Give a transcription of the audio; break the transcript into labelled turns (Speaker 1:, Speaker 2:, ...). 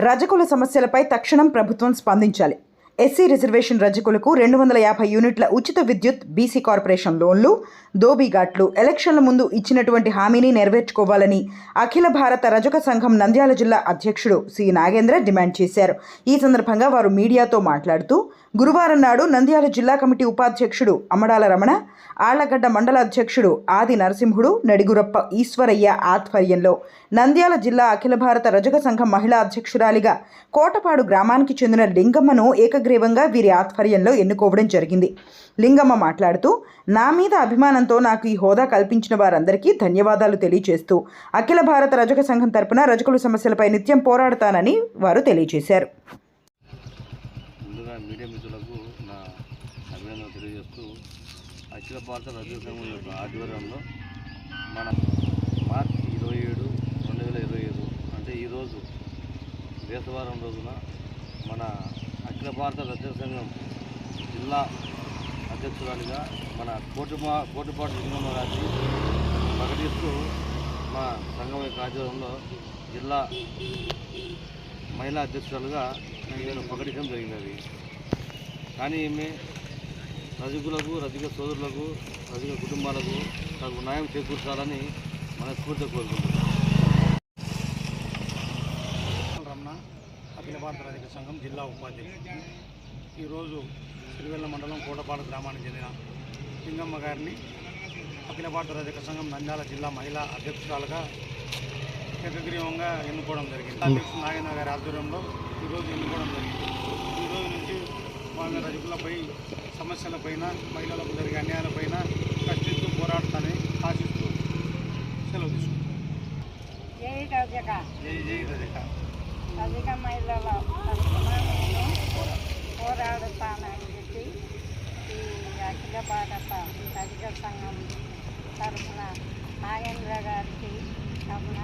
Speaker 1: రజకుల సమస్యలపై తక్షణం ప్రభుత్వం స్పందించాలి. ఎస్సీ రిజర్వేషన్ రజకులకు రెండు వందల యాభై యూనిట్ల ఉచిత విద్యుత్ బీసీ కార్పొరేషన్ లోన్లు దోబీఘాట్లు ఎలక్షన్ల ముందు ఇచ్చినటువంటి హామీని నెరవేర్చుకోవాలని అఖిల భారత రజక సంఘం నంద్యాల జిల్లా అధ్యక్షుడు సి. నాగేంద్ర డిమాండ్ చేశారు. ఈ సందర్భంగా వారు మీడియాతో మాట్లాడుతూ గురువారం నాడు నంద్యాల జిల్లా కమిటీ ఉపాధ్యక్షుడు అమడాల రమణ ఆళ్ళగడ్డ మండల అధ్యక్షుడు ఆది నరసింహుడు నడిగురప్ప ఈశ్వరయ్య ఆధ్వర్యంలో నంద్యాల జిల్లా అఖిల భారత రజక సంఘం మహిళా అధ్యక్షురాలిగా కోటపాడు గ్రామానికి చెందిన లింగమ్మను ఏక ఏకగ్రీవంగా వీరి ఆధ్వర్యంలో ఎన్నుకోవడం జరిగింది. లింగమ్మ మాట్లాడుతూ నా మీద అభిమానంతో నాకు ఈ హోదా కల్పించిన వారందరికీ ధన్యవాదాలు తెలియజేస్తూ అఖిల భారత రజక సంఘం తరపున రజకుల సమస్యలపై నిత్యం పోరాడతానని వారు తెలియజేశారు.
Speaker 2: ముందుగా మీడియా మిత్రులకు నా అభినందన తెలియజేస్తూ అఖిల భారత రజక సంఘం యొక్క ఆధ్వర్యంలో మన మార్చి ఇరవై ఏడు రెండు వేల ఇరవై ఐదు అంటే ఈరోజు రోజున మన అఖిల భారత రచన సంఘం జిల్లా అధ్యక్షురాలిగా మన కోటిమా కోటిపాటు లింగమ్మ గారిని ప్రకటిస్తూ మా సంఘం యొక్క ఆధ్వర్యంలో జిల్లా మహిళా అధ్యక్షురాలుగా నేను ప్రకటించడం జరిగినది. కానీ ఈమె రజకులకు రజక సోదరులకు రజక కుటుంబాలకు తగు న్యాయం చేకూర్చాలని మనస్ఫూర్తిగా కోరుకుంటున్నాను
Speaker 3: రమణ అఖిల భారత రజక సంఘం జిల్లా ఉపాధ్యక్షుడు. ఈరోజు సిరివెల్ల మండలం కోటపాడు గ్రామానికి చెందిన లింగమ్మ గారిని అఖిల భారత రజక సంఘం నంద్యాల జిల్లా మహిళా అధ్యక్షురాలుగా ఏకగ్రీవంగా ఎన్నుకోవడం జరిగింది. అధ్యక్షుడు నాగేంద్ర గారి ఆధ్వర్యంలో ఈరోజు ఎన్నుకోవడం జరిగింది. ఈ రోజు నుంచి వాళ్ళ రజకులపై సమస్యలపైన మహిళలకు జరిగే అన్యాయాలపైన కష్టిస్తూ పోరాడతానని ఆశిస్తూ సెలవు తీసుకుంటాం
Speaker 4: జై రజక.
Speaker 3: జై జై రజక.
Speaker 4: అధిక మహిళల తరఫున నేను పోరాడుతానని చెప్పి ఈ అఖిల భారత రజక సంఘం తరఫున నాగేంద్ర గారికి తరఫున